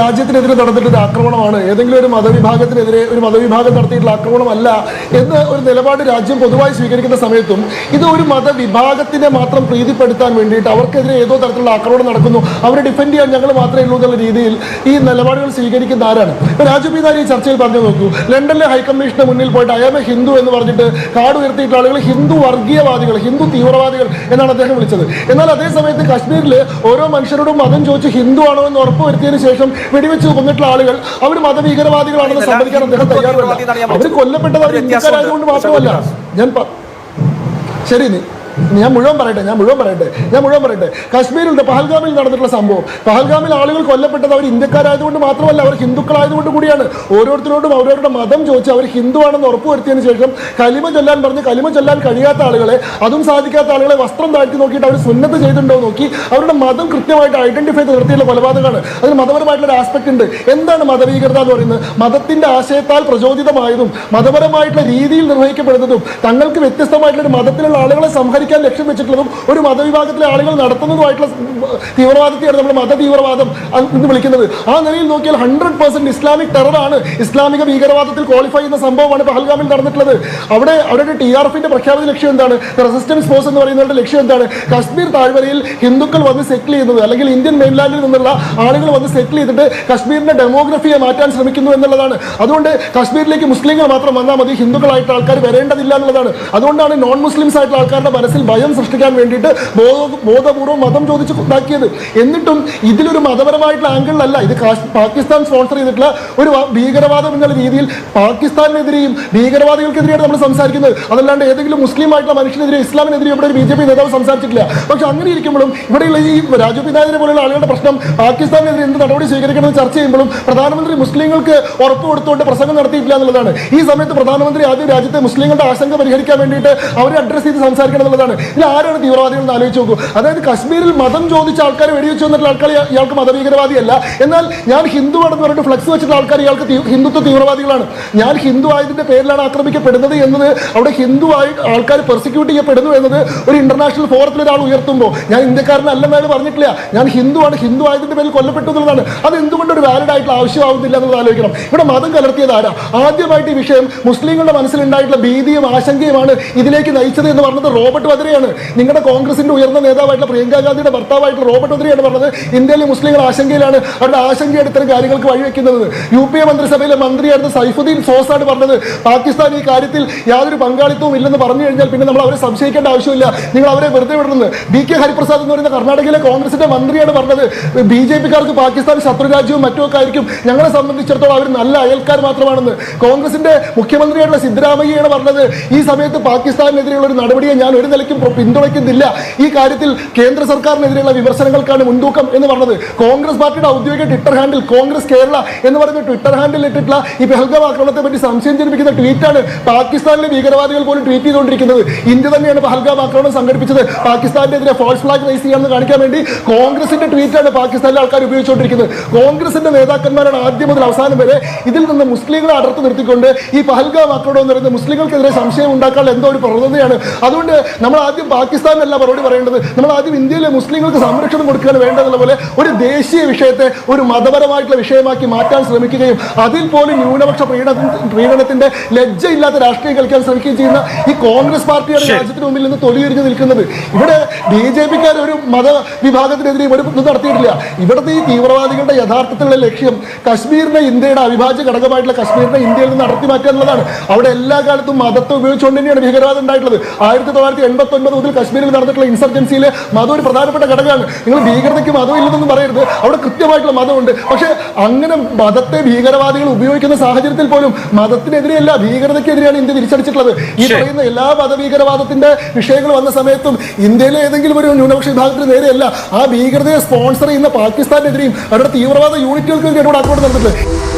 രാജ്യത്തിനെതിരെ നടന്നിട്ടൊരു ആക്രമണമാണ്. ഏതെങ്കിലും ഒരു മതവിഭാഗത്തിനെതിരെ ഒരു മതവിഭാഗം നടത്തിയിട്ടുള്ള ആക്രമണമല്ല എന്ന് ഒരു നിലപാട് രാജ്യം പൊതുവായി സ്വീകരിക്കുന്ന സമയത്തും ഇത് ഒരു മതവിഭാഗത്തിനെ മാത്രം പ്രീതിപ്പെടുത്താൻ വേണ്ടിയിട്ട് അവർക്കെതിരെ ഏതോ തരത്തിലുള്ള ആക്രമണം നടക്കുന്നു. അവരെ ഡിഫെൻഡ് ചെയ്യാൻ ഞങ്ങൾ മാത്രമേ ഉള്ളൂ എന്നുള്ള രീതിയിൽ ഈ നിലപാടുകൾ സ്വീകരിക്കുന്ന ആരാണ്? ഇപ്പൊ ഈ ചർച്ചയിൽ പറഞ്ഞു നോക്കൂ. ലണ്ടനിലെ ഹൈക്കമ്മീഷന്റെ മുന്നിൽ പോയിട്ട് അയാമ ഹിന്ദു എന്ന് പറഞ്ഞിട്ട് കാട് ഉയർത്തിയിട്ടുള്ള ആളുകൾ ഹിന്ദു വർഗീയവാദികൾ ഹിന്ദു തീവ്രവാദികൾ എന്നാണ് അദ്ദേഹം വിളിച്ചത്. എന്നാൽ അതേ സമയത്ത് കാശ്മീരിൽ ഓരോ മനുഷ്യരോടും മതം ചോദിച്ച് ഹിന്ദു ആണോ എന്ന് ഉറപ്പുവരുത്തിയതിനു ശേഷം വെടിവെച്ച് കൊന്നിട്ടുള്ള ആളുകൾ. അവർ മതഭീകരവാദികളാണെന്ന് സമ്മതിക്കാൻ അദ്ദേഹം തയ്യാറല്ല. അവർ കൊല്ലപ്പെട്ടത് അവർ ഇന്ത്യക്കാരായതുകൊണ്ട് മാത്രമല്ല. ഞാൻ ശരി നീ. ഞാൻ മുഴുവൻ പറയട്ടെ ഞാൻ മുഴുവൻ പറയട്ടെ ഞാൻ മുഴുവൻ പറയട്ടെ. കാശ്മീരിൽ പഹൽഗാമിൽ നടന്നിട്ടുള്ള സംഭവം. പഹൽഗാമിൽ ആളുകൾ കൊല്ലപ്പെട്ടത് അവർ ഇന്ത്യക്കാരായതുകൊണ്ട് മാത്രമല്ല അവർ ഹിന്ദുക്കളായതുകൊണ്ട് കൂടിയാണ്. ഓരോരുത്തരോടും അവരവരുടെ മതം ചോദിച്ച് അവർ ഹിന്ദുവാണെന്ന് ഉറപ്പുവരുത്തിയതിനു ശേഷം കലിമ ചൊല്ലാൻ പറഞ്ഞ് കലിമ ചൊല്ലാൻ കഴിയാത്ത ആളുകളെ അതും സാധിക്കാത്ത ആളുകളെ വസ്ത്രം താഴ്ത്തി നോക്കിയിട്ട് അവർ സുന്നത്ത് ചെയ്തിട്ടുണ്ടോ നോക്കി അവരുടെ മതം കൃത്യമായിട്ട് ഐഡന്റിഫൈ നിർത്തിയുള്ള കൊലപാതകമാണ്. അതിന് മതപരമായിട്ടുള്ള ഒരു ആസ്പെക്ട് ഉണ്ട്. എന്താണ് മതഭീകരത എന്ന് പറയുന്നത്? മതത്തിന്റെ ആശയത്താൽ പ്രചോദിതമായതും മതപരമായിട്ടുള്ള രീതിയിൽ നിർവഹിക്കപ്പെടുന്നതും തങ്ങൾക്ക് വ്യത്യസ്തമായിട്ടുള്ള ഒരു മതത്തിലുള്ള ആളുകളെ സംഹരിക്കാൻ ലക്ഷ്യം വെച്ചിട്ടുള്ളതും ഒരു മതവിഭാഗത്തിലെ ആളുകൾ നടത്തുന്നതുമായിട്ടുള്ള തീവ്രവാദത്തെയാണ് നമ്മൾ മത തീവ്രവാദം എന്ന് വിളിക്കുന്നത്. ആ നിലയിൽ നോക്കിയാൽ ഹൺഡ്രഡ് പെർസെന്റ് ഇസ്ലാമിക് ടെററാണ് ഇസ്ലാമിക ഭീകരവാദത്തിൽ ക്വാളിഫൈ ചെയ്യുന്ന സംഭവമാണ് പഹൽഗാമിൽ നടന്നിട്ടുള്ളത്. അവിടെ അവരുടെ ടി ആർ എഫിന്റെ പ്രഖ്യാപിത ലക്ഷ്യം എന്താണ്? റെസിസ്റ്റൻസ് ഫോഴ്സ് എന്ന് പറയുന്നവരുടെ ലക്ഷ്യം എന്താണ്? കശ്മീർ താഴ്വരയിൽ ഹിന്ദുക്കൾ വന്ന് സെറ്റിൽ ചെയ്യുന്നത് അല്ലെങ്കിൽ ഇന്ത്യൻ മെയിൻലാൻഡിൽ നിന്നുള്ള ആളുകൾ വന്ന് സെറ്റിൽ ചെയ്തിട്ട് കശ്മീരിന്റെ ഡെമോഗ്രഫിയെ മാറ്റാൻ ശ്രമിക്കുന്നു എന്നുള്ളതാണ്. അതുകൊണ്ട് കശ്മീരിലേക്ക് മുസ്ലിങ്ങൾ മാത്രം വന്നാൽ മതി. ഹിന്ദുക്കളായിട്ട് ആൾക്കാർ വരേണ്ടതില്ല എന്നുള്ളതാണ്. അതുകൊണ്ടാണ് നോൺ മുസ്ലിംസ് ആയിട്ടുള്ള ആൾക്കാരുടെ മനസ്സിൽ ഭയം സൃഷ്ടിക്കാൻ വേണ്ടിയിട്ട് ബോധ- ബോധപൂർവം മതം ചോദിച്ച് ഉണ്ടാക്കിയത് എന്നിട്ടും ഇതിലൊരു മതപരമായിട്ടുള്ള ആംഗിളിലല്ല. ഇത് പാകിസ്ഥാൻ സ്പോൺസർ ചെയ്തിട്ടുള്ള ഒരു ഭീകരവാദം എന്നുള്ള രീതിയിൽ പാകിസ്ഥാനെതിരെയും ഭീകരവാദികൾക്കെതിരെയാണ് നമ്മൾ സംസാരിക്കുന്നത്. അതല്ലാണ്ട് ഏതെങ്കിലും മുസ്ലിം ആയിട്ടുള്ള മനുഷ്യനെതിരെ ഇസ്ലാമിനെതിരെ ഇവിടെ ഒരു ബി ജെ പി നേതാവ് സംസാരിച്ചിട്ടില്ല. പക്ഷെ അങ്ങനെ ഇരിക്കുമ്പോഴും ഇവിടെയുള്ള ഈ രാജു പോലെയുള്ള ആളുകളുടെ പ്രശ്നം പാകിസ്ഥാനെതിരെ എന്ത് നടപടി സ്വീകരിക്കണമെന്ന് ചർച്ച ചെയ്യുമ്പോഴും പ്രധാനമന്ത്രി മുസ്ലിങ്ങൾക്ക് ഉറപ്പ് കൊടുത്തുകൊണ്ട് പ്രസംഗം നടത്തിയിട്ടില്ല എന്നുള്ളതാണ്. ഈ സമയത്ത് പ്രധാനമന്ത്രി ആദ്യം രാജ്യത്തെ മുസ്ലിങ്ങളുടെ ആശങ്ക പരിഹരിക്കാൻ വേണ്ടിയിട്ട് അവരെ അഡ്രസ് ചെയ്ത് സംസാരിക്കണം എന്നുള്ളതാണ്. ഇതിൽ ആരാണ് തീവ്രവാദികൾ എന്ന് ആലോചിച്ച് നോക്കൂ. അതായത് കശ്മീരിൽ മതം ചോദിച്ച ആൾക്കാർ വെടിവെച്ച് വന്നിട്ടുള്ള ആൾക്കാർ ഇയാ- ഇയാൾക്ക് മതഭീകരവാദിയല്ല. എന്നാൽ ഞാൻ ഹിന്ദു ആണെന്ന് പറഞ്ഞിട്ട് ഫ്ലക്സ് വെച്ചിട്ടുള്ള ആൾക്കാർ ഇയാൾക്ക് ഹിന്ദുത്വ തീവ്രവാദികളാണ്. ഞാൻ ഹിന്ദു ആയതിന്റെ പേരിലാണ് ആക്രമിക്കപ്പെടുന്നത് എന്നത് അവിടെ ഹിന്ദു ആയി ആൾക്കാർ പെർസിക്യൂട്ട് ചെയ്യപ്പെടുന്നു എന്നത് ഒരു ഇന്റർനാഷണൽ ഫോറത്തിൽ ഒരാൾ ഉയർത്തുമ്പോൾ ഞാൻ ഇന്ത്യക്കാരനല്ലെന്ന് അയാൾ പറഞ്ഞിട്ടില്ല. ഞാൻ ഹിന്ദു ആണ്. ഹിന്ദു ആയതിന്റെ പേരിൽ കൊല്ലപ്പെട്ടു എന്നുള്ളതാണ്. അത് എന്തുകൊണ്ട് ഒരു വാലിഡ് ആയിട്ടുള്ള ആവശ്യമാവുന്നില്ല എന്നത് ആലോചിക്കണം. ഇവിടെ മതം കലർത്തിയത് ആരാ? ആദ്യമായിട്ട് ഈ വിഷയം മുസ്ലിങ്ങളുടെ മനസ്സിലുണ്ടായിട്ടുള്ള ഭീതിയും ആശങ്കയുമാണ് ഇതിലേക്ക് നയിച്ചത് എന്ന് പറഞ്ഞത് റോബർട്ട് വദ്രയാണ് നിങ്ങളുടെ കോൺഗ്രസിന്റെ ഉയർന്ന നേതാവായിട്ടുള്ള പ്രിയങ്ക ഗാന്ധിയുടെ ഭർത്താവായിട്ട് റോബർട്ട് വദ്രയാണ് പറഞ്ഞത്. ഇന്ത്യയിലെ മുസ്ലിങ്ങൾ ആശങ്കയിലാണ് അവരുടെ ആശങ്കയുടെ ഇത്തരം കാര്യങ്ങൾക്ക് വഴിവെക്കുന്നത്. യു പി എ മന്ത്രിസഭയിലെ മന്ത്രിയായിരുന്ന സൈഫുദ്ദീൻ സോസാണ് പറഞ്ഞത്. പാകിസ്ഥാൻ ഈ കാര്യത്തിൽ യാതൊരു പങ്കാളിത്തവും ഇല്ലെന്ന് പറഞ്ഞു കഴിഞ്ഞാൽ പിന്നെ നമ്മൾ അവരെ സംശയിക്കേണ്ട ആവശ്യമില്ല. നിങ്ങൾ അവരെ വെറുതെ വിടുന്നത് ബി കെ ഹരിപ്രസാദ് എന്ന് പറയുന്ന കർണാടകയിലെ കോൺഗ്രസിന്റെ മന്ത്രിയാണ് പറഞ്ഞത്. ബി ജെ പിക്കാർക്ക് പാകിസ്ഥാൻ ശത്രു രാജ്യവും മറ്റുമൊക്കെ ആയിരിക്കും. ഞങ്ങളെ സംബന്ധിച്ചിടത്തോളം അവർ നല്ല അയൽക്കാർ മാത്രമാണെന്ന്. കോൺഗ്രസിന്റെ മുഖ്യമന്ത്രിയായിട്ടുള്ള സിദ്ധരാമയ്യാണ് പറഞ്ഞത്. ഈ സമയത്ത് പാകിസ്ഥാനെതിരെയുള്ള ഒരു നടപടിയെ ഞാൻ ഒരു നിലയ്ക്കും പിന്തുണയ്ക്കുന്നില്ല. ഈ കാര്യത്തിൽ കേന്ദ്ര സർക്കാരിനെതിരെയുള്ള വിമർശനങ്ങൾക്കാണ് മുൻതൂക്കം എന്ന് പറഞ്ഞത്. കോൺഗ്രസ് പാർട്ടിയുടെ ഔദ്യോഗിക ട്വിറ്റർ ഹാൻഡിൽ കോൺഗ്രസ് കേരള എന്ന് പറയുന്ന ട്വിറ്റർ ഹാൻഡിൽ ഇട്ടിട്ടുള്ള ഈ പെഹൽഗാം ആക്രമണത്തെ പറ്റി സംശയം ജനിപ്പിക്കുന്ന ട്വീറ്റാണ് പാകിസ്ഥാനിലെ ഭീകരവാദികൾ പോലും ട്വീറ്റ് ചെയ്തുകൊണ്ടിരിക്കുന്നത്. ഇന്ത്യ തന്നെയാണ് ബഹൽഗാം ആക്രമണം സംഘടിപ്പിച്ചത്. പാകിസ്ഥാനെതിരെ ഫോൾസ് ഫ്ലാഗ് റൈസ് ചെയ്യാമെന്ന് കാണിക്കാൻ വേണ്ടി കോൺഗ്രസിന്റെ ട്വീറ്റാണ് പാകിസ്ഥാനിലെ ആൾക്കാർ ഉപയോഗിച്ചുകൊണ്ടിരിക്കുന്നത്. കോൺഗ്രസിന്റെ നേതാക്കന്മാരാണ് ആദ്യം മുതൽ അവസാനം വരെ ഇതിൽ നിന്ന് മുസ്ലിങ്ങളെ അടർത്തു നിർത്തിക്കൊണ്ട് ഈ പഹൽഗാം ആക്രമണം എന്ന് പറയുന്നത് മുസ്ലിങ്ങൾക്കെതിരെ സംശയം ഉണ്ടാക്കാനുള്ള എന്തോ ഒരു പ്രവണതയാണ്. അതുകൊണ്ട് നമ്മൾ ആദ്യം പാകിസ്ഥാനല്ല മറുപടി പറയേണ്ടത്. നമ്മൾ ആദ്യം ഇന്ത്യയിലെ മുസ്ലിങ്ങൾക്ക് സംരക്ഷണം കൊടുക്കുകയാണ് വേണ്ടതെന്ന പോലെ ഒരു ദേശീയ വിഷയത്തെ ഒരു മതപരമായിട്ടുള്ള വിഷയമാക്കി മാറ്റാൻ ശ്രമിക്കുകയും അതിൽ പോലും ന്യൂനപക്ഷ പ്രീണ പ്രീണനത്തിന്റെ ലജ്ജയില്ലാത്ത രാഷ്ട്രീയം കളിക്കാൻ ശ്രമിക്കുകയും ചെയ്യുന്ന ഈ കോൺഗ്രസ് പാർട്ടിയാണ് ശരി. രാജ്യത്തിന് മുമ്പിൽ നിന്ന് തൊലിയെറിഞ്ഞ് നിൽക്കുന്നത്. ഇവിടെ ബി ജെ പിക്കാർ ഒരു മത വിഭാഗത്തിനെതിരെ ഒരു ഇത് നടത്തിയിട്ടില്ല. ഇവിടുത്തെ ഈ തീവ്രവാദികളുടെ യഥാർത്ഥത്തിലുള്ള ലക്ഷ്യം കശ്മീരിനെ ഇന്ത്യയുടെ അവിഭാജ്യ ഘടകമായിട്ടുള്ള കശ്മീരിനെ ഇന്ത്യയിൽ നിന്ന് നടത്തി മാറ്റുക എന്നുള്ളതാണ്. അവിടെ എല്ലാ കാലത്തും മതത്തെ ഉപയോഗിച്ചുകൊണ്ട് തന്നെയാണ് ഭീകരവാദം ഉണ്ടായിട്ടുള്ളത്. ആയിരത്തി തൊള്ളായിരത്തി എൺപത്തി ഒൻപത് മുതൽ കശ്മീരിൽ നടന്നിട്ടുള്ള ഇൻസർജൻസിയിൽ മതം ഒരു പ്രധാനപ്പെട്ട ഘടകമാണ്. നിങ്ങൾ ഭീകരതയ്ക്ക് മതം ഇല്ലെന്നൊന്നും പറയരുത്. അവിടെ കൃത്യമായിട്ടുള്ള മതമുണ്ട് പക്ഷേ അങ്ങനെ മതത്തെ ഭീകരവാദികൾ ഉപയോഗിക്കുന്ന സാഹചര്യത്തിൽ പോലും മതത്തിനെതിരെയല്ല ഭീകരതയ്ക്കെതിരെയാണ് ഇന്ത്യ തിരിച്ചടിച്ചിട്ടുള്ളത്. ഈ പറയുന്ന എല്ലാ മതഭീകരവാദത്തിന്റെ വിഷയങ്ങൾ വന്ന സമയത്തും ഇന്ത്യയിലെ ഏതെങ്കിലും ഒരു ന്യൂനപക്ഷ വിഭാഗത്തിന് നേരെയല്ല ആ ഭീകരതയെ സ്പോൺസർ ചെയ്യുന്ന പാകിസ്ഥാനെതിരെയും അവരുടെ തീവ്രവാദ യൂണിറ്റുകൾക്കെതിരെ ഇവിടെ ആക്രമണം നടന്നിട്ടുണ്ട്